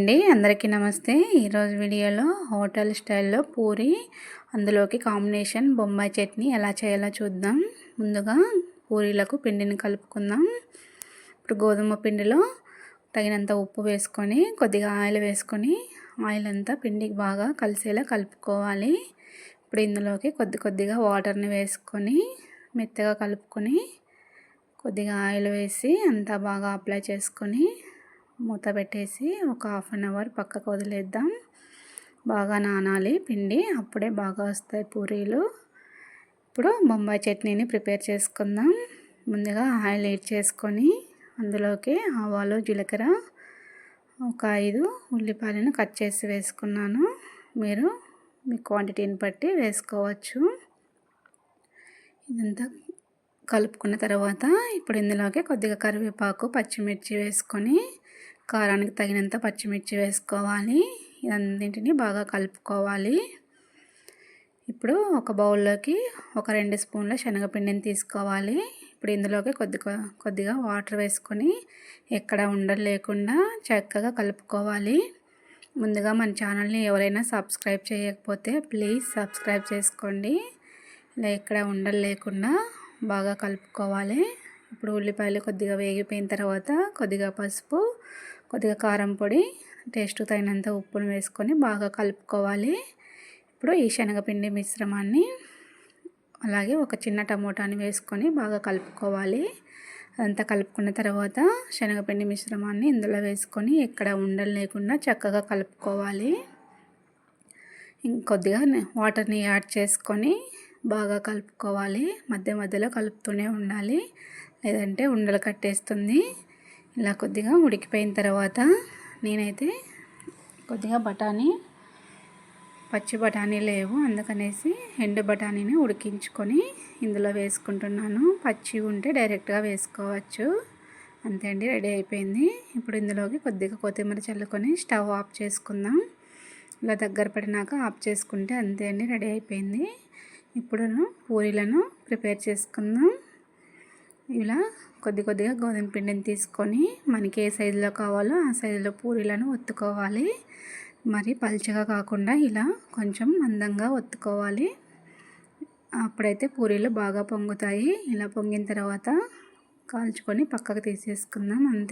అండి. అందరికీ నమస్తే. ఈరోజు వీడియోలో హోటల్ స్టైల్లో పూరి అందులోకి కాంబినేషన్ బొంబాయి చట్నీ ఎలా చేయాలో చూద్దాం. ముందుగా పూరీలకు పిండిని కలుపుకుందాం. ఇప్పుడు గోధుమ పిండిలో తగినంత ఉప్పు వేసుకొని కొద్దిగా ఆయిల్ వేసుకొని ఆయిల్ అంతా పిండికి బాగా కలిసేలా కలుపుకోవాలి. ఇప్పుడు ఇందులోకి కొద్ది కొద్దిగా వాటర్ని వేసుకొని మెత్తగా కలుపుకొని కొద్దిగా ఆయిల్ వేసి అంతా బాగా అప్లై చేసుకొని మూత పెట్టేసి ఒక హాఫ్ అన్ అవర్ పక్కకు వదిలేద్దాం. బాగా నానాలి పిండి. అప్పుడే బాగా వస్తాయి పూరీలు. ఇప్పుడు బొంబాయి చట్నీని ప్రిపేర్ చేసుకుందాం. ముందుగా ఆయిల్ హీట్ చేసుకొని అందులోకి ఆవాలు జీలకర్ర ఒక ఐదు ఉల్లిపాయలను కట్ చేసి వేసుకున్నాను. మీరు మీ క్వాంటిటీని బట్టి వేసుకోవచ్చు. ఇదంతా కలుపుకున్న తర్వాత ఇప్పుడు ఇందులోకి కొద్దిగా కరివేపాకు పచ్చిమిర్చి వేసుకొని కారానికి తగినంత పచ్చిమిర్చి వేసుకోవాలి. ఇదన్నింటినీ బాగా కలుపుకోవాలి. ఇప్పుడు ఒక బౌల్లోకి ఒక రెండు స్పూన్ల శనగపిండిని తీసుకోవాలి. ఇప్పుడు ఇందులోకి కొద్ది కొద్దిగా వాటర్ వేసుకొని ఎక్కడ ఉండలు లేకుండా చక్కగా కలుపుకోవాలి. ముందుగా మన ఛానల్ని ఎవరైనా సబ్స్క్రైబ్ చేయకపోతే ప్లీజ్ సబ్స్క్రైబ్ చేసుకోండి. ఇలా ఎక్కడ ఉండలు లేకుండా బాగా కలుపుకోవాలి. ఇప్పుడు ఉల్లిపాయలు కొద్దిగా వేగిపోయిన తర్వాత కొద్దిగా పసుపు కొద్దిగా కారం పొడి టేస్ట్ తగినంత ఉప్పును వేసుకొని బాగా కలుపుకోవాలి. ఇప్పుడు ఈ శనగపిండి మిశ్రమాన్ని అలాగే ఒక చిన్న టమోటాని వేసుకొని బాగా కలుపుకోవాలి. అదంతా కలుపుకున్న తర్వాత శనగపిండి మిశ్రమాన్ని ఇందులో వేసుకొని ఎక్కడ ఉండలు లేకుండా చక్కగా కలుపుకోవాలి. ఇంకొద్దిగా వాటర్ని యాడ్ చేసుకొని బాగా కలుపుకోవాలి. మధ్య మధ్యలో కలుపుతూనే ఉండాలి. లేదంటే ఉండలు కట్టేస్తుంది. ఇలా కొద్దిగా ఉడికిపోయిన తర్వాత నేనైతే కొద్దిగా బఠానీ పచ్చి బఠానీ లేవు అందుకనేసి ఎండు బఠానీని ఉడికించుకొని ఇందులో వేసుకుంటున్నాను. పచ్చి ఉంటే డైరెక్ట్గా వేసుకోవచ్చు. అంతే అండి రెడీ అయిపోయింది. ఇప్పుడు ఇందులోకి కొద్దిగా కొత్తిమీర చల్లుకొని స్టవ్ ఆఫ్ చేసుకుందాం. ఇలా దగ్గర పడినాక ఆఫ్ చేసుకుంటే అంతే అండి రెడీ అయిపోయింది. ఇప్పుడు పూరీలను ప్రిపేర్ చేసుకుందాం. ఇలా కొద్ది కొద్దిగా గోధుమ పిండిని తీసుకొని మనకి ఏ సైజులో కావాలో ఆ సైజులో పూరీలను ఒత్తుకోవాలి. మరి పలుచగా కాకుండా ఇలా కొంచెం మందంగా ఒత్తుకోవాలి. అప్పుడైతే పూరీలు బాగా పొంగుతాయి. ఇలా పొంగిన తర్వాత కాల్చుకొని పక్కకు తీసేసుకుందాం. అంతే.